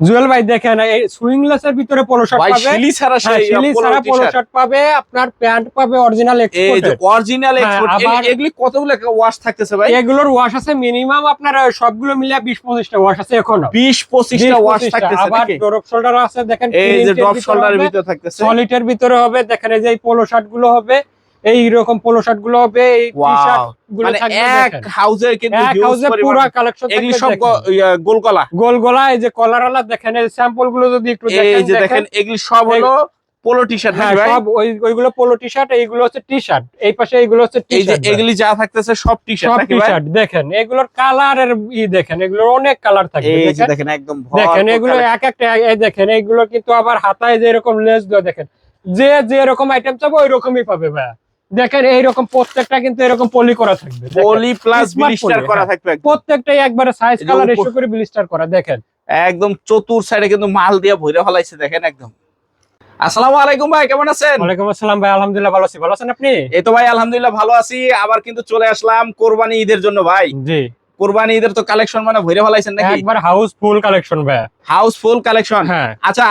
জুয়েল ভাই দেখেন এই সুইংলেস এর ভিতরে পোলো শার্ট ভাই পাবে। শিলি ছাড়া হ্যাঁ, শিলি ছাড়া পোলো শার্ট পাবে আপনার প্যান্ট পাবে অরিজিনাল এক্সপোর্ট এই যে অরিজিনাল হ্যাঁ, এক্সপোর্ট এগুলি কতগুলো ওয়াশ থাকতেছে ভাই? এগুলোর ওয়াশ আছে মিনিমাম আপনার সবগুলো মিলিয়ে বিশ পঁচিশটা ওয়াশ আছে এখনও। 20 25টা ওয়াশ থাকতেছে আবার ড্রপ শোল্ডার আছে দেখেন এই যে ড্রপ শোল্ডারের ভিতরে থাকতেছে। সলিটের ভিতরে হবে দেখেন এই যে পোলো শার্টগুলো হবে। এই রকম পোলো শার্টগুলো হবে এই টি শার্টগুলো মানে থাকবে এক দেখেন। কিন্তু এক হিউজ পুরো কালেকশন এগুলি সব গোল গলা। এই যে কলার আলা দেখেন এই স্যাম্পলগুলো যদি একটু এই দেখেন যে দেখেন। এগুলি সব হলো পোলো টি শার্ট হ্যাঁ সব ওইগুলো পোলো টি শার্ট এইগুলো হচ্ছে টি শার্ট এই পাশে এইগুলো হচ্ছে টি শার্ট এগুলি যা থাকতেছে সব টি শার্ট টি শার্ট দেখেন এগুলোর কালারের ই দেখেন এগুলোর অনেক কালার থাকে দেখেন। একদম দেখেন এগুলো এক একটা এই দেখেন এগুলো কিন্তু আবার হাতায় যে এরকম লেস দেওয়া দেখেন। যে যে এরকম আইটেম চাবো ওই রকমই পাবে ভাইয়া। দেখেন এইরকম প্রত্যেকটা কিন্তু এরকম পলি করা থাকবে। পলি প্লাস ব্লিস্টার করা হ্যাঁ। থাকবে প্রত্যেকটাই একবারে সাইজ কালার রেশিও করে ব্লিস্টার করা দেখেন। একদম চতুর সাইডে কিন্তু মাল দিয়ে ভরে ফলাইছে দেখেন একদম। আসসালামু আলাইকুম ভাই কেমন আছেন? ওয়ালাইকুম আসসালাম ভাই আলহামদুলিল্লাহ ভালো আছি। ভালো আছেন আপনি? এই তো ভাই আলহামদুলিল্লাহ ভালো আছি। আবার কিন্তু চলে আসলাম কোরবানি ঈদের জন্য ভাই। জি। কোরবানি ঈদের তো কালেকশন মানে ভরে ফলাইছেন নাকি? একবার হাউস ফুল কালেকশন ভাই। হাউসফুল কালেকশন হ্যাঁ। আচ্ছা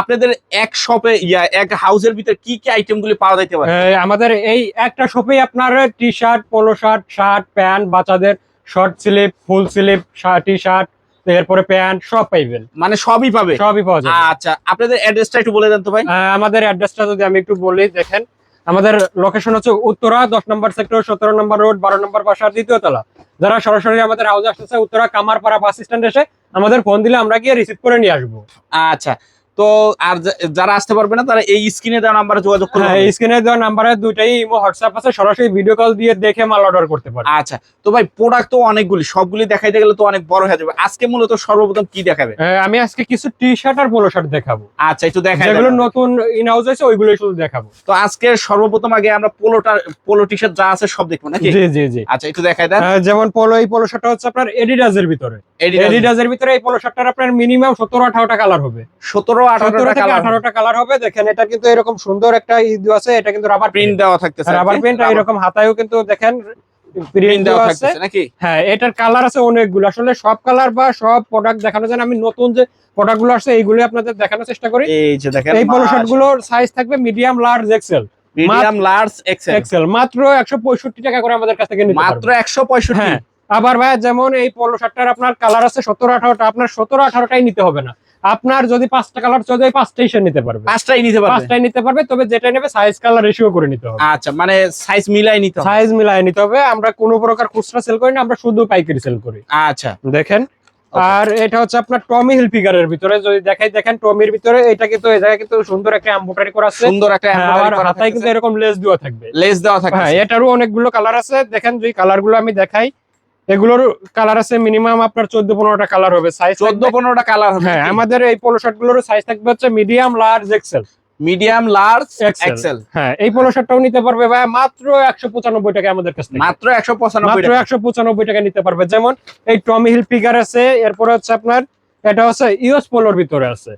আপনাদের এক শপে ইয়া এক হাউসের ভিতরে কি কি আইটেম গুলি পাওয়া যাইতে পারে? আমাদের এই একটা শপে আপনার T shirt polo shirt shirt pant বাচ্চাদের short sleeve full sleeve T shirt এরপরে প্যান্ট সব পাইবেন। মানে সবই পাবে? সবই পাওয়া যাবে। আচ্ছা আপনাদের অ্যাড্রেসটা একটু বলে দেন তো ভাই। আমাদের অ্যাড্রেসটা যদি আমি একটু বলি দেখেন আমাদের লোকেশন হচ্ছে উত্তরা, দশ নম্বর সেক্টর সতেরো নম্বর রোড বারো নম্বর বাসার দ্বিতীয় তলা। যারা সরাসরি আমাদের হাউস আসতেছে, উত্তরা কামারপাড়া বাস স্ট্যান্ড এসে আমাদের ফোন দিলে আমরা গিয়ে রিসিভ করে নিয়ে আসব। আচ্ছা তো আর যারা আসতে পারবে না তারা এই স্ক্রিনে দেওয়া নাম্বারে যোগাযোগ করবে হ্যাঁ স্ক্রিনে দেওয়া নাম্বারে দুইটাই ইমো হোয়াটসঅ্যাপ আছে সরাসরি ভিডিও কল দিয়ে দেখে মাল অর্ডার করতে পারে আচ্ছা তো ভাই প্রোডাক্ট তো অনেকগুলি সবগুলি দেখাইতে গেলে তো অনেক বড় হয়ে যাবে। আজকে মূলত সর্বপ্রথম কি দেখাবে? আমি আজকে কিছু টি শার্ট আর পোলো শার্ট দেখাবো। আচ্ছা একটু দেখাই যেগুলো নতুন ইন হাউস আছে ওইগুলোই শুধু দেখাবো। তো আজকে সর্বপ্রথম আগে আমরা পোলোটা পোলো টি শার্ট যা আছে সব দেখব নাকি? জি জি জি। আচ্ছা একটু দেখাই দেন। যেমন পোলো এই পোলো শার্টটা হচ্ছে আপনার এডিডাজের ভিতরে। এডিডাজের ভিতরে। এই পোলো শার্টটার আপনার মিনিমাম সতেরো আঠারোটা কালার হবে। সতেরো আঠারো সতেরো থেকে আঠারোটা কালার হবে। দেখেন এটা কিন্তু এরকম সুন্দর একটা ঈদ আছে এটা কিন্তু রাবার প্রিন্ট প্রিন্ট দেওয়া থাকতেছে রাবার প্রিন্ট এরকম হাতায়ও কিন্তু দেখেন প্রিন্ট প্রিন্ট দেওয়া দেওয়া আছে। থাকতেছে নাকি? হ্যাঁ এটার কালার আছে অনেকগুলো। আসলে সব কালার বা সব প্রোডাক্ট দেখানো যায় আমি নতুন যে প্রোডাক্টগুলো আছে এইগুলো আপনাদের দেখানোর চেষ্টা করি। এই যে দেখেন এই পোলো শার্টগুলোর সাইজ থাকবে medium large XL medium large XL XL মাত্র একশো পঁয়ষট্টি টাকা করে আমাদের কাছ থেকে নিতে মাত্র। একশো পঁয়ষট্টি। হ্যাঁ আবার ভাই যেমন এই পোলো শার্টটার আপনার কালার আছে সতেরো আঠারোটা আপনার সতেরো আঠারোটাই নিতে হবে না। আপনার যদি পাঁচটা কালার চলে যায় পাঁচটাই সে নিতে পারবে। পাঁচটাই নিতে পারবে? পাঁচটাই নিতে পারবে তবে যেটা নেবে সাইজ কালার রেশিও করে নিতে হবে। আচ্ছা মানে সাইজ মিলাই নিতে হবে। সাইজ মিলাই নিতে হবে আমরা কোনো প্রকার খুচরা সেল করি না আমরা শুধু পাইকারি সেল করি। আচ্ছা। দেখেন আর এটা হচ্ছে আপনার টমি হিল ফিগারের ভিতরে যদি দেখাই দেখেন টমির ভিতরে এটা কিন্তু এই জায়গায় কিন্তু সুন্দর একটা এম্বোটারি করা আছে। সুন্দর একটা হ্যাঁ, আবার হাতায় কিন্তু এরকম লেস দেওয়া থাকবে। লেস দেওয়া থাকে হ্যাঁ এটারও অনেকগুলো কালার আছে। দেখেন যে কালারগুলো আমি দেখাই এগুলোর কালার আছে মিনিমাম আপনার চোদ্দ পনেরোটা কালার হবে সাইজ চোদ্দ পনেরোটা কালার হবে হ্যাঁ আমাদের এই পোলো শার্টগুলোর সাইজ থাকবে হচ্ছে medium large XL medium large XL হ্যাঁ এই পোলো শার্টটাও নিতে পারবে ভাই মাত্র একশো পঁচানব্বই টাকা আমাদের কাছ মাত্র একশো পঁচানব্বই মাত্র একশো পঁচানব্বই টাকা নিতে পারবে। যেমন এই টমি হিল ফিগার আছে এরপরে হচ্ছে আপনার এটা হচ্ছে ইউএস পোলোর ভিতরে আছে।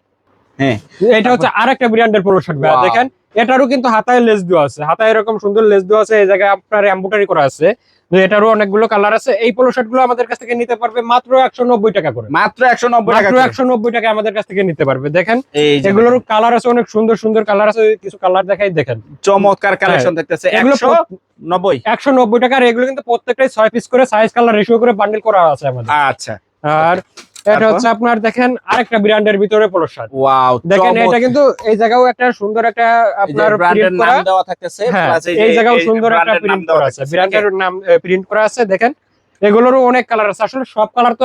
হ্যাঁ। এটা হচ্ছে আরেকটা ব্র্যান্ডের পোলো শার্ট ভাই দেখেন এটারও কিন্তু হাতায় লেস দেওয়া আছে। হাতায় এরকম সুন্দর লেস দেওয়া আছে এই জায়গায় আপনার এম্বোটারি করা আছে। এটারও অনেকগুলো কালার আছে। এই পোলো শার্টগুলো আমাদের কাছ থেকে নিতে পারবে মাত্র একশো নব্বই টাকা করে। মাত্র একশো নব্বই মাত্র একশো নব্বই টাকা আমাদের কাছ থেকে নিতে পারবে। দেখেন এগুলোর কালার আছে অনেক সুন্দর সুন্দর কালার আছে কিছু কালার দেখাই দেখেন। চমৎকার কালেকশন দেখতেছে। এগুলো একশো নব্বই। একশো নব্বই টাকা আর এগুলো কিন্তু প্রত্যেকটাই ছয় পিস করে সাইজ কালার রেশিও করে বান্ডেল করা আছে আমাদের। আচ্ছা। আর এটা হচ্ছে আপনার দেখেন আরেকটা ব্র্যান্ডের ভিতরে পোলো শার্ট ওয়াও দেখেন এটা কিন্তু এই জায়গাও একটা সুন্দর একটা আপনার ব্র্যান্ডের নাম দেওয়া থাকতেছে হ্যাঁ এই জায়গাও সুন্দর একটা প্রিন্ট করা আছে। ব্র্যান্ডের নাম প্রিন্ট করা আছে দেখেন। এগুলোরও অনেক কালার আছে। আসলে সব কালার তো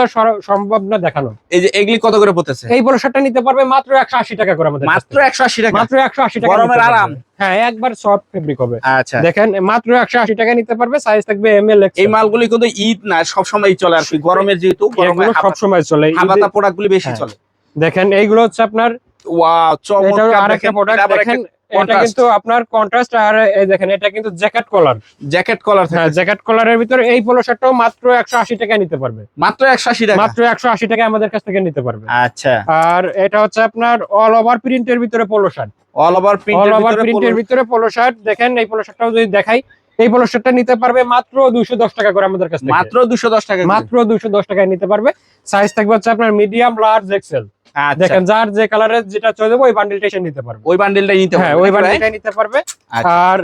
সম্ভব না দেখানো। এই যে এগুলি কত করে পড়তেছে? এই পোলো শার্টটা নিতে পারবে মাত্র একশো আশি টাকা করে আমাদের মাত্র থেকে। একশো আশি টাকা? মাত্র একশো আশি টাকা গরমের আরাম। হ্যাঁ একবার সফট ফেব্রিক হবে। আচ্ছা। দেখেন মাত্র একশো আশি টাকা নিতে পারবে সাইজ থাকবে এম এল এই মালগুলি কিন্তু ঈদ না সব সময় চলে আর কি। গরমের যেহেতু গরমে সব সময় চলে। হাবাতা প্রোডাক্ট গুলি বেশি হ্যাঁ। চলে। দেখেন এইগুলো হচ্ছে আপনার ওয়াও চমৎকার দেখেন প্রোডাক্ট দেখেন এটা। কিন্তু আপনার কন্ট্রাস্ট আর এই দেখেন এটা কিন্তু জ্যাকেট কলার জ্যাকেট কলার হ্যাঁ জ্যাকেট কলারের ভিতরে এই পোলো শার্টটাও মাত্র একশো আশি টাকা নিতে পারবে। মাত্র একশো আশি টাকা? মাত্র একশো আশি টাকা আমাদের কাছ থেকে নিতে পারবে। আচ্ছা। আর এটা হচ্ছে আপনার অল ওভার প্রিন্টের ভিতরে polo shirt all over all over প্রিন্টের ভিতরে পোলো শার্ট দেখেন এই পোলো শার্টটাও যদি দেখাই এই পোলো শার্টটা নিতে পারবে মাত্র দুইশো দশ টাকা করে আমাদের কাছ মাত্র দুশো দশ টাকা মাত্র দুইশো দশ টাকায় নিতে পারবে। সাইজ থাকবে হচ্ছে আপনার মিডিয়াম লার্জ এক্সেল দেখেন যার যে কালারের যেটা চলে দেবো ওই বান্ডেলটাই এসে নিতে পারবে। ওই বান্ডেলটা নিতে হ্যাঁ ওই বান্ডেলটাই নিতে পারবে। আচ্ছা। আর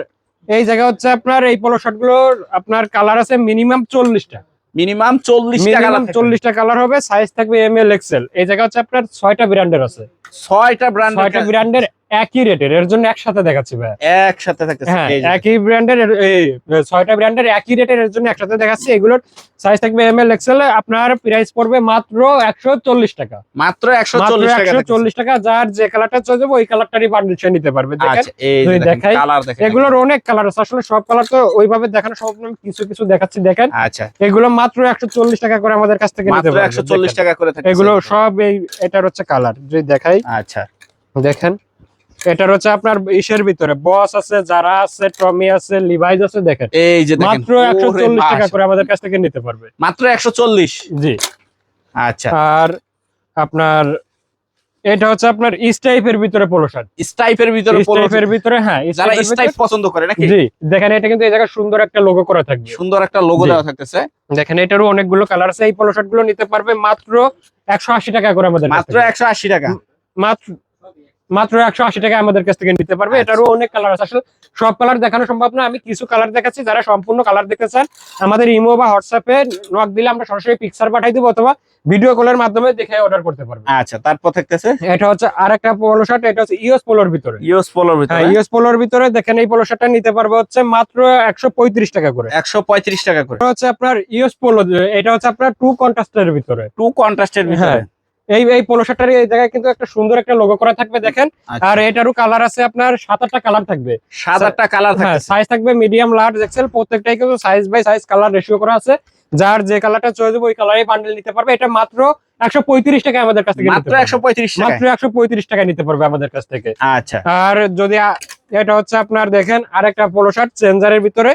এই জায়গা হচ্ছে আপনার এই পোলো শার্টগুলোর আপনার কালার আছে মিনিমাম চল্লিশটা। মিনিমাম চল্লিশটা কালার চল্লিশটা কালার হবে সাইজ থাকবে এম এল এক্সেল এই জায়গা হচ্ছে আপনার ছয়টা ব্র্যান্ডের আছে। ছয়টা ব্র্যান্ড ছয়টা ব্র্যান্ডের একই রেটের এর জন্য একসাথে দেখাচ্ছি ভাই একসাথে থাকতেছে হ্যাঁ একই ব্র্যান্ডের এই ছয়টা ব্র্যান্ডের একই রেটের এর জন্য একসাথে দেখাচ্ছি। এগুলোর সাইজ থাকবে এম এল এক্সেল আপনার প্রাইস পড়বে মাত্র একশো চল্লিশ টাকা। মাত্র একশো মাত্র চল্লিশ টাকা একশো থাকতেছে। চল্লিশ টাকা যার যে কালারটা চলে ওই কালারটারই বান্ডিল সে নিতে পারবে। দেখেন আচ্ছা এই দেখাই, এগুলোর অনেক কালার আছে। আসলে সব কালার তো ওইভাবে দেখানো সব কিছু কিছু দেখাচ্ছি দেখেন। আচ্ছা। এগুলো মাত্র একশো চল্লিশ টাকা করে আমাদের কাছ থেকে নিতে পারবে। একশো চল্লিশ দেখেন। টাকা করে থাকে এগুলো সব এই এটার হচ্ছে কালার যদি দেখাই আচ্ছা। দেখেন। এটার হচ্ছে আপনার ইসের ভিতরে। বস আছে যারা আছে টমি আছে লিভাইজ আছে দেখেন। এই যে মাত্র একশো চল্লিশ টাকা করে আমাদের কাছ থেকে নিতে পারবে। মাত্র একশো চল্লিশ? জি। আচ্ছা। আর আপনার এটা হচ্ছে আপনার ইস টাইপের ভিতরে পোলো শার্ট স্টাইপের ভিতরে ইস ভিতরে হ্যাঁ যারা স্টাইপ পছন্দ করে নাকি? জি দেখেন এটা কিন্তু এই জায়গায় সুন্দর একটা লোগো করা থাকবে। সুন্দর একটা লোগো দেওয়া থাকতেছে। দেখেন এটারও অনেকগুলো কালার আছে এই পোলো শার্টগুলো নিতে পারবে মাত্র একশো আশি টাকা করে আমাদের মাত্র থেকে। একশো আশি টাকা। মাত্র মাত্র একশো আশি টাকা আমাদের কাছ থেকে নিতে পারবে। আচ্ছা। এটারও অনেক কালার আছে। আসলে সব কালার দেখানো সম্ভব না। আমি কিছু কালার দেখাচ্ছি যারা সম্পূর্ণ কালার দেখতে চান আমাদের ইমো বা হোয়াটসঅ্যাপে নক দিলে আমরা সরাসরি পিকচার পাঠাই দেবো অথবা ভিডিও কলের মাধ্যমে দেখে অর্ডার করতে পারবে। আচ্ছা তারপর থাকতেছে? এটা হচ্ছে আর একটা পোলো শার্ট এটা হচ্ছে ইউএস পোলোর ভিতরে। ইউএস পোলোর হ্যাঁ ভিতরে ইউএস পোলোর ভিতরে দেখেন এই পোলো শার্টটা নিতে পারবে হচ্ছে মাত্র একশো পঁয়ত্রিশ টাকা করে। একশো পঁয়ত্রিশ টাকা করে। এটা হচ্ছে আপনার ইউএস পোলো এটা হচ্ছে আপনার টু কন্ট্রাস্টের ভিতরে। টু কন্ট্রাস্টের ভিতরে? হ্যাঁ। এই এই পোলো এই জায়গায় কিন্তু একটা সুন্দর একটা লোগো করা থাকবে দেখেন। আচ্ছা। আর এটারও কালার আছে আপনার সাত আটটা কালার থাকবে। সাত আটটা কালার হ্যাঁ থাকতেছে। সাইজ থাকবে মিডিয়াম লার্জ এক্সেল প্রত্যেকটাই কিন্তু size by size colour ratio করা আছে। যার যে কালারটা চয়েস হবে ওই কালারে বান্ডেল নিতে পারবে। এটা মাত্র একশো পঁয়ত্রিশ টাকা আমাদের কাছ থেকে মাত্র। একশো পঁয়ত্রিশ টাকা মাত্র একশো পঁয়ত্রিশ টাকা নিতে পারবে আমাদের কাছ থেকে। আচ্ছা। আর যদি এটা হচ্ছে আপনার দেখেন আরেকটা পোলো শার্ট চেঞ্জারের ভিতরে।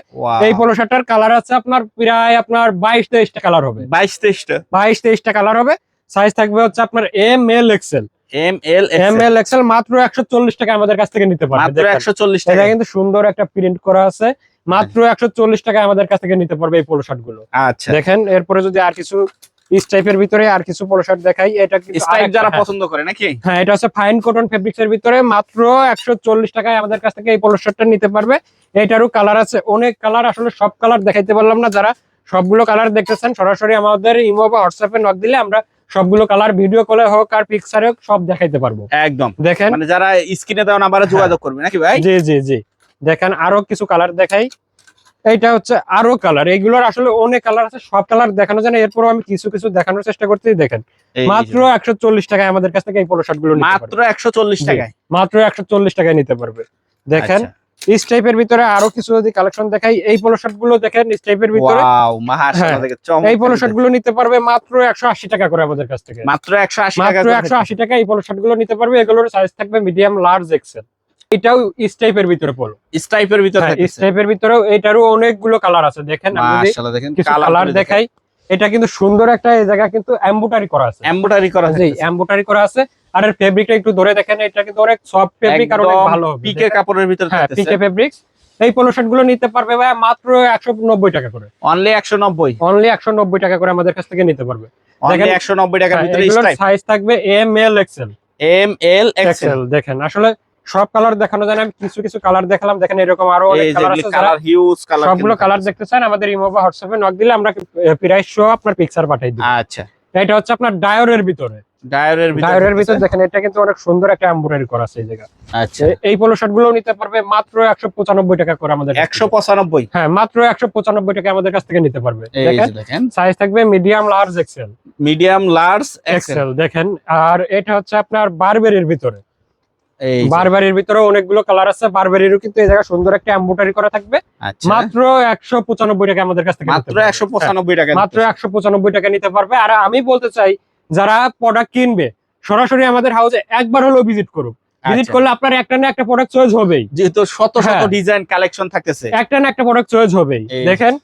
এই পোলো শার্টটার কালার আছে আপনার প্রায় আপনার বাইশ তেইশটা কালার হবে। বাইশ তেইশটা। বাইশ তেইশটা কালার হবে। সাইজ থাকবে হচ্ছে আপনার M L XL M L M L XL মাত্র একশো চল্লিশ টাকা আমাদের কাছ থেকে নিতে পারবে। মাত্র দেখেন। একশো চল্লিশ এটা কিন্তু সুন্দর একটা প্রিন্ট করা আছে। মাত্র একশো চল্লিশ টাকা আমাদের কাছ থেকে নিতে পারবে এই পোলো শার্টগুলো। আচ্ছা। দেখেন এরপরে যদি আর কিছু ভিতরে আর কিছু পোলো শার্ট দেখাই এটা স্টাইপ যারা হ্যাঁ, পছন্দ করে নাকি? হ্যাঁ এটা হচ্ছে ফাইন কটন ফেব্রিক্স এর ভিতরে মাত্র একশো চল্লিশ টাকায় আমাদের কাছ থেকে এই পোলো শার্টটা নিতে পারবে। এটারও কালার আছে অনেক কালার আসলে সব কালার দেখাইতে পারলাম না। যারা সবগুলো কালার দেখতেছেন সরাসরি আমাদের ইমো বা হোয়াটসঅ্যাপে নক দিলে আমরা সবগুলো কালার ভিডিও কলে হোক আর পিকচারে হোক সব দেখাইতে পারব। একদম। দেখেন? মানে যারা স্ক্রিনে দেওয়া নাম্বারে যোগাযোগ করবে নাকি ভাই? জি জি জি। দেখেন আরও কিছু কালার দেখাই। এইটা হচ্ছে আরও কালার এইগুলোর আসলে অনেক কালার আছে সব কালার দেখানো যায় না। এরপরও আমি কিছু কিছু দেখানোর চেষ্টা করতেই দেখেন। মাত্র একশো চল্লিশ টাকায় আমাদের কাছ থেকে এই পোলো শার্টগুলো মাত্র। একশো চল্লিশ টাকায়? মাত্র একশো চল্লিশ টাকায় নিতে পারবে। দেখেন আচ্ছা। ইস টাইপের ভিতরে আরও কিছু যদি কালেকশন দেখাই এই পোলো শার্টগুলো দেখেন ইস টাইপের ভিতরে। হ্যাঁ, এই পোলো শার্টগুলো নিতে পারবে মাত্র একশো আশি টাকা করে আমাদের কাছ থেকে। মাত্র একশো আশি টাকা মাত্র একশো আশি টাকা এই পোলো শার্টগুলো নিতে পারবে। এগুলোর সাইজ থাকবে মিডিয়াম লার্জ এক্সেল এটাও ইস টাইপের ভিতরে পোলো স্টাইপের ভিতরে হ্যাঁ, ইস টাইপের ভিতরেও এটারও অনেকগুলো কালার আছে। দেখেন কালার দেখাই এটা কিন্তু সুন্দর একটা এই জায়গা কিন্তু এমব্রয়ডারি করা আছে। এমব্রয়ডারি করা জি এমব্রয়ডারি করা আছে। আর এর ফেব্রিকটা একটু ধরে দেখেন এটা কিন্তু অনেক সফট ফেব্রিক আর অনেক ভালো পিকে কাপড়ের ভিতরে হ্যাঁ পিকে ফেব্রিক্স এই পোলো শার্টগুলো নিতে পারবে ভাই মাত্র একশো নব্বই টাকা করে। অনলি একশো নব্বই। অনলি একশো নব্বই টাকা করে আমাদের কাছ থেকে নিতে পারবে। দেখেন- একশো নব্বই টাকার ভিতরে এগুলোর সাইজ থাকবে M L XL M L XL দেখেন আসলে সব কালার দেখানো যায় না। আমি কিছু কিছু কালার দেখালাম দেখেন এরকম আরও সবগুলো কালার দেখতে চান আমাদের ইমো বা হোয়াটসঅ্যাপে নক দিলে আমরা প্রাইস সহ আপনার পিকচার পাঠাই দিই। আচ্ছা। এটা হচ্ছে আপনার ডায়োরের ভিতরে। ডায়রের ভিতরে ডায়োরের ভিতরে দেখেন এটা কিন্তু অনেক সুন্দর একটা এমব্রয়ডারি করা আছে এই জায়গা আচ্ছা। এই পোলো শার্টগুলো নিতে পারবে মাত্র টাকা করে আমাদের হ্যাঁ মাত্র টাকা আমাদের কাছ থেকে নিতে পারবে। দেখেন সাইজ থাকবে medium large XL medium large XL XL দেখেন আর এটা হচ্ছে আপনার বারবেরির ভিতরে। এই যে, ভিতরে অনেকগুলো কালার আছে বারবেরিরও কিন্তু এই জায়গায় সুন্দর একটা এমব্রয়ডারি করা থাকবে। আচ্ছা। মাত্র একশো পঁচানব্বই টাকা আমাদের কাছ থেকে মাত্র পারবে। একশো পঁচানব্বই টাকা হ্যাঁ, মাত্র একশো পঁচানব্বই টাকা নিতে পারবে। আর আমি বলতে চাই যারা প্রোডাক্ট কিনবে সরাসরি আমাদের হাউসে একবার হলেও ভিজিট করুক। ভিজিট আচ্ছা। করলে আপনার একটা না একটা প্রোডাক্ট চয়েস হবেই। যেহেতু শত শত হ্যাঁ। ডিজাইন কালেকশন থাকতেছে। একটা না একটা প্রোডাক্ট চয়েস হবেই। দেখেন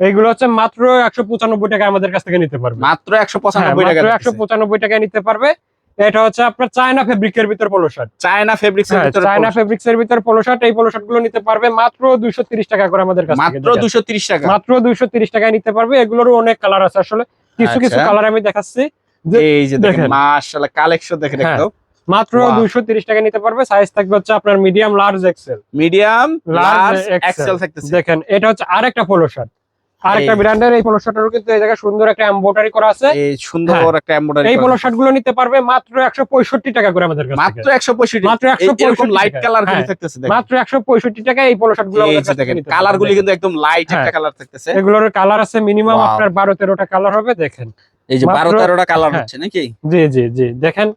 এইগুলো হচ্ছে মাত্র একশো পঁচানব্বই টাকা আমাদের কাছ থেকে নিতে পারবে। মাত্র একশো হ্যাঁ, পঁচানব্বই টাকা একশো পঁচানব্বই টাকায় নিতে পারবে। এটা হচ্ছে আপনার চায়না ফেব্রিকের ভিতর polo shirt China fabrics China. Fabrics এর ভিতর পোলো শার্ট এই পোলো শার্টগুলো নিতে পারবে মাত্র দুইশো তিরিশ টাকা করে আমাদের কাছ মাত্র তিরিশ টাকা। মাত্র দুইশো তিরিশ টাকায় নিতে পারবে। এগুলোরও অনেক কালার আছে। আসলে কিছু কিছু আচ্ছা। কালার আমি দেখাচ্ছি। এই যে দেখেন দেখেন। মাশাআল্লাহ কালেকশন দেখেন হ্যাঁ। একদম। মাত্র টাকা নিতে পারবে সাইজ থাকবে হচ্ছে আপনার medium large XL medium large large XL XL থাকতেছে। দেখেন এটা হচ্ছে আরেকটা পোলো শার্ট আরেকটা এই। ব্র্যান্ডের এই পোলো শার্টেরও কিন্তু এই জায়গায় সুন্দর একটা এমব্রয়ডারি করা আছে। এই সুন্দর হ্যাঁ। একটা এমব্রয়ডারি এই পোলো শার্টগুলো নিতে পারবে মাত্র একশো পঁয়ষট্টি টাকা করে আমাদের কাছ মাত্র 165 এরকম লাইট কালারগুলো হ্যাঁ। থাকতেছে দেখেন। মাত্র একশো পঁয়ষট্টি টাকা এই পোলো শার্টগুলো আমাদের যে দেখেন নিতে কালার গুলি কিন্তু একদম লাইট একটা হ্যাঁ। কালার থাকতেছে। এগুলোর কালার আছে মিনিমাম আপনার বারো তেরোটা কালার হবে দেখেন। এই যে মাত্র- 12 13টা কালার। হচ্ছে নাকি? জি জি জি। দেখেন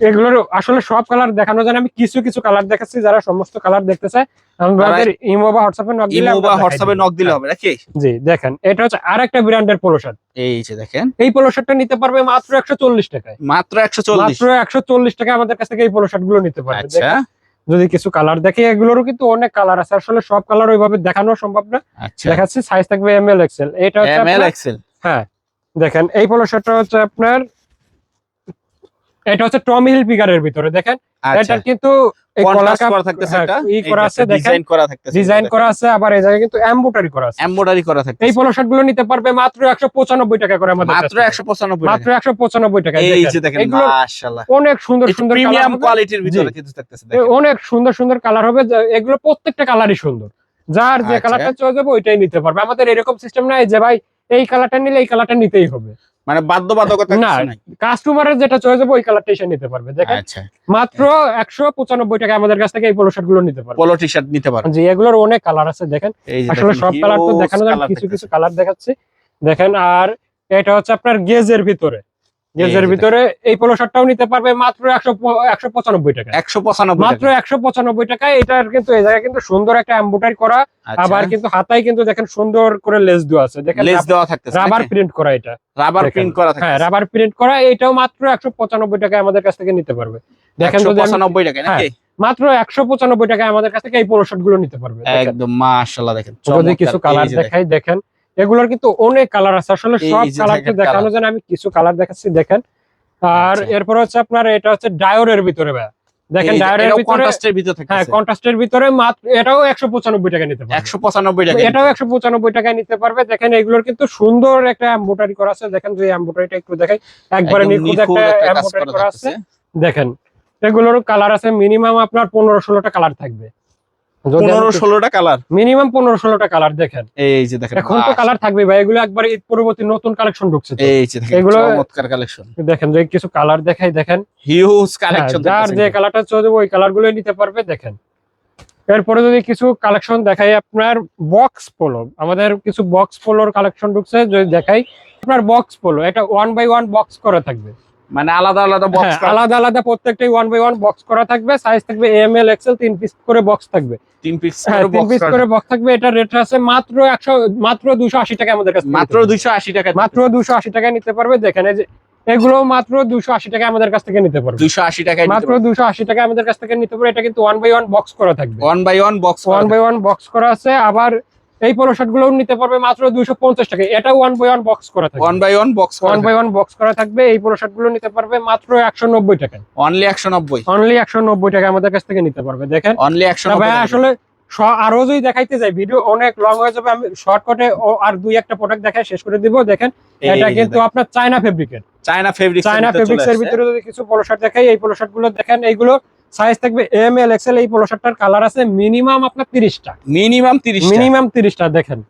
এগুলোর আসলে সব কালার দেখানো যায় আমি কিছু কিছু কালার দেখাচ্ছি যারা সমস্ত কালার দেখতে চায় আমাদের ইমো বা হোয়াটসঅ্যাপে নক দিলে ইমো বা হোয়াটসঅ্যাপে নক দিলে হ্যাঁ। হবে নাকি? জি দেখেন এটা হচ্ছে আরেকটা ব্র্যান্ডের পোলো শার্ট এই যে দেখেন। এই পোলো শার্টটা নিতে পারবে মাত্র একশো চল্লিশ টাকায়। মাত্র 140 মাত্র একশো চল্লিশ টাকা আমাদের কাছ থেকে এই পোলো শার্টগুলো নিতে পারবে। আচ্ছা। যদি কিছু কালার দেখে এগুলোরও কিন্তু অনেক কালার আছে। আসলে সব কালার ওইভাবে দেখানো সম্ভব না। আচ্ছা। দেখাচ্ছি সাইজ থাকবে এম এল এক্সেল এটা হচ্ছে এম এল এক্সেল হ্যাঁ। দেখেন এই পোলো শার্টটা হচ্ছে আপনার এটা হচ্ছে টমি হিল পিগারের ভিতরে দেখেন। আচ্ছা। এটা কিন্তু এই কলার কন্ট্রাস্ট করা থাকতেছে এটা? ই করা আছে দেখেন। ডিজাইন করা থাকতেছে ডিজাইন করা আছে আবার এই জায়গায় কিন্তু এমব্রয়ডারি করা আছে। এমব্রয়ডারি করা এই পোলো শার্টগুলো নিতে পারবে মাত্র একশো পঁচানব্বই টাকা করে আমাদের মাত্র থেকে। 195 মাত্র টাকা। একশো পঁচানব্বই টাকা এই যে দেখেন মাশাআল্লাহ। অনেক সুন্দর সুন্দর প্রিমিয়াম কালার হবে। কোয়ালিটির ভিতরে কিন্তু থাকতেছে দেখেন। অনেক সুন্দর সুন্দর কালার হবে এগুলো প্রত্যেকটা কালারই সুন্দর। যার যে আচ্ছা। কালারটা চলে যাবে ওইটাই নিতে পারবে। আমাদের এরকম সিস্টেম নাই যে ভাই এই কালারটা নিলে এই কালারটা নিতেই হবে। মানে বাধ্যবাধকতা না কাস্টমারের যেটা চয়েস হবে ওই কালারটাই সে নিতে পারবে। দেখেন আচ্ছা। মাত্র একশো পঁচানব্বই টাকা আমাদের কাছ থেকে এই পলো শার্টগুলো নিতে পারবে। পলো টি শার্ট নিতে পারবে জি এগুলোর অনেক কালার আছে দেখেন। আসলে সব কালার তো দেখানো যায় কিছু কিছু কালার দেখাচ্ছি। দেখেন আর এটা হচ্ছে আপনার গেজের ভিতরে। গেজের যে ভিতরে এই পোলো শার্টটাও নিতে পারবে মাত্র একশো একশো পঁচানব্বই টাকা 195 মাত্র একশো পঁচানব্বই টাকায়। এটার কিন্তু এই জায়গায় কিন্তু সুন্দর একটা এম্বুটারি করা। আচ্ছা। আবার কিন্তু হাতায় কিন্তু দেখেন সুন্দর করে লেস দেওয়া আছে। দেখেন লেস দেওয়া থাকতেছে রাবার প্রিন্ট করা এটা। রাবার প্রিন্ট করা হ্যাঁ রাবার প্রিন্ট করা। এটাও মাত্র একশো পঁচানব্বই টাকায় আমাদের কাছ থেকে নিতে পারবে। দেখেন 195 টাকা নাকি? মাত্র একশো পঁচানব্বই টাকায় আমাদের কাছ থেকে এই পোলো শার্টগুলো নিতে পারবে। একদম মাশাআল্লাহ দেখেন যদি কিছু কালার দেখাই দেখেন। এগুলোর কিন্তু অনেক কালার আছে। আসলে সব কালার তো দেখানো। যায় আমি কিছু কালার দেখাচ্ছি দেখেন। আর আচ্ছা। এরপর হচ্ছে আপনার এটা হচ্ছে ডায়োরের ভিতরে ভাইয়া। দেখেন ডায়োরের ভিতরে কন্ট্রাস্টের ভিতর হ্যাঁ কন্ট্রাস্টের ভিতরে মাত্র এটাও একশো পঁচানব্বই টাকা নিতে পারবে। 195 টাকা এটাও একশো পঁচানব্বই টাকায় নিতে পারবে। দেখেন এগুলোর কিন্তু সুন্দর একটা এম্বোটারি করা আছে। দেখেন যে এম্বোটারিটা একটু দেখাই। একবারে নিখুঁত একটা একটা করা আছে। দেখেন এগুলোর কালার আছে। মিনিমাম আপনার পনেরো ষোলোটা কালার থাকবে। 15 16টা কালার মিনিমাম পনেরো ষোলোটা কালার দেখেন। এই যে দেখেন এখন তো কালার থাকবে ভাই এগুলো একবার ঈদ পরবর্তী নতুন কালেকশন ঢুকছে এই যে এগুলো- চমৎকার কালেকশন দেখেন যে কিছু কালার দেখাই দেখেন। হিউজ হ্যাঁ, কালেকশন যার যে কালারটা চলে যাবে ওই কালারগুলো নিতে পারবে দেখেন। এরপরে যদি কিছু কালেকশন দেখাই আপনার বক্স পোলো আমাদের কিছু বক্স পোলোর কালেকশন ঢুকছে যদি দেখাই আপনার বক্স পোলো এটা ওয়ান বাই ওয়ান বক্স করে থাকবে। মানে আলাদা আলাদা বক্স হ্যাঁ, আলাদা আলাদা প্রত্যেকটাই ওয়ান বাই ওয়ান বক্স করা থাকবে সাইজ থাকবে এম এল এক্সেল তিন পিস করে বক্স থাকবে। তিন পিস হ্যাঁ তিন পিস করে বক্স থাকবে। এটা রেট আছে মাত্র একশো মাত্র দুশো আশি টাকা আমাদের কাছে মাত্র 280 টাকা মাত্র দুশো আশি টাকায় নিতে পারবে দেখেন যে এগুলো মাত্র দুশো আশি টাকা আমাদের কাছ থেকে নিতে পারবে। 280 টাকায় মাত্র দুশো আশি টাকা আমাদের কাছ থেকে নিতে পারবে এটা কিন্তু ওয়ান বাই ওয়ান বক্স করা থাকবে। One by one box one by one box করা আছে আবার এই পোলো শার্টগুলো নিতে পারবে মাত্র দুইশো পঞ্চাশ টাকা। এটা ওয়ান বাই ওয়ান বক্স করা থাকবে। One by one box one by one box করা থাকবে। এই পোলো শার্টগুলো নিতে পারবে মাত্র একশো নব্বই টাকা। অনলি 190 অনলি একশো নব্বই টাকা আমাদের কাছ থেকে নিতে পারবে দেখেন? অনলি একশো 190 আসলে আরও যদি দেখাইতে যাই। ভিডিও অনেক লং হয়ে যাবে আমি শর্টকাটে আর দুই একটা প্রোডাক্ট দেখাই শেষ করে দিব। দেখেন এটা কিন্তু আপনার চায়না ফেব্রিকের চায়না ফেব্রিক চায়না ফেব্রিক্স এর ভিতরে যদি কিছু পলো শার্ট দেখাই এই পলো শার্টগুলো দেখেন এইগুলো সাইজ থাকবে এম এল এক্সেল এই পলো শার্টটার কালার আছে মিনিমাম আপনার তিরিশটা। মিনিমাম তিরিশ মিনিমাম তিরিশটা দেখেন।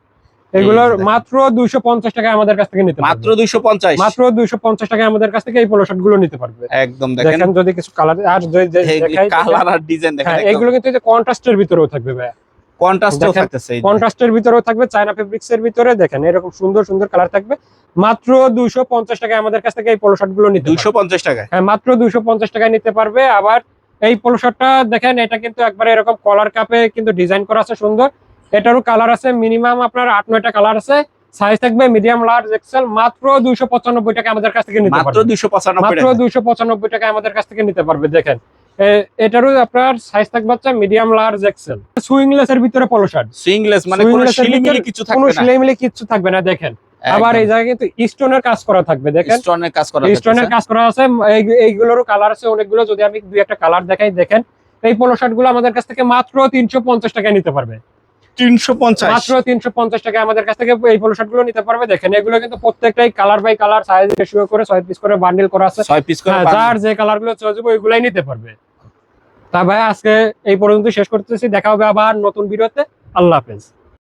এগুলোর মাত্র দুইশো পঞ্চাশ টাকা আমাদের কাছ থেকে নিতে মাত্র মাত্র 250 মাত্র দুইশো পঞ্চাশ টাকা আমাদের কাছ থেকে এই পোলো শার্টগুলো নিতে পারবে। একদম দেখেন। যদি কিছু কালার আর কালার আর ডিজাইন দেখেন হ্যাঁ এগুলো কিন্তু কন্ট্রাস্টের ভিতরেও থাকবে ভাই কন্ট্রাস্টও থাকতেছে কন্ট্রাস্টের ভিতরেও থাকবে চায়না ফেব্রিক্স এর ভিতরে দেখেন এরকম সুন্দর সুন্দর কালার থাকবে। মাত্র দুইশো পঞ্চাশ টাকা আমাদের কাছ থেকে এই পোলো শার্টগুলো নিতে। 250 টাকা হ্যাঁ মাত্র দুইশো পঞ্চাশ টাকায় নিতে পারবে। আবার এই পোলো শার্টটা দেখেন এটা কিন্তু একবারে এরকম কলার কাপে কিন্তু ডিজাইন করা আছে সুন্দর। এটারও কালার আছে মিনিমাম আপনার আট নয়টা কালার আছে। সাইজ থাকবে মিডিয়াম লার্জ এক্সেল মাত্র দুইশো পঁচানব্বই টাকা আমাদের কাছ থেকে নিতে মাত্র পারবে। 295 মাত্র দুইশো পঁচানব্বই টাকা আমাদের কাছ থেকে নিতে পারবে দেখেন। এটারও আপনার সাইজ থাকবে হচ্ছে মিডিয়াম লার্জ এক্সেল সুইংলেস এর ভিতরে পোলো শার্ট সুইংলেস মানে কোনো কিছু থাকবে না। কিচ্ছু থাকবে না দেখেন। আবার এই জায়গায় কিন্তু স্টোনের কাজ করা থাকবে দেখেন। স্টোনের কাজ করা স্টোনের কাজ করা আছে এইগুলোরও কালার আছে অনেকগুলো। যদি আমি দুই একটা কালার দেখাই দেখেন। এই পোলো শার্টগুলো আমাদের কাছ থেকে মাত্র তিনশো পঞ্চাশ টাকায় নিতে পারবে। মাত্র আমাদের কাছ থেকে এই পোলো নিতে পারবে। দেখেন এগুলো কিন্তু প্রত্যেকটাই colour by colour size ratio করে ছয় পিস করে বান্ডেল করা আছে। পিস করে হ্যাঁ, যার যে ওইগুলাই নিতে পারবে। তা ভাই আজকে এই পর্যন্ত শেষ করতেছি। দেখা হবে আবার নতুন ভিডিওতে আল্লাহ হাফেজ।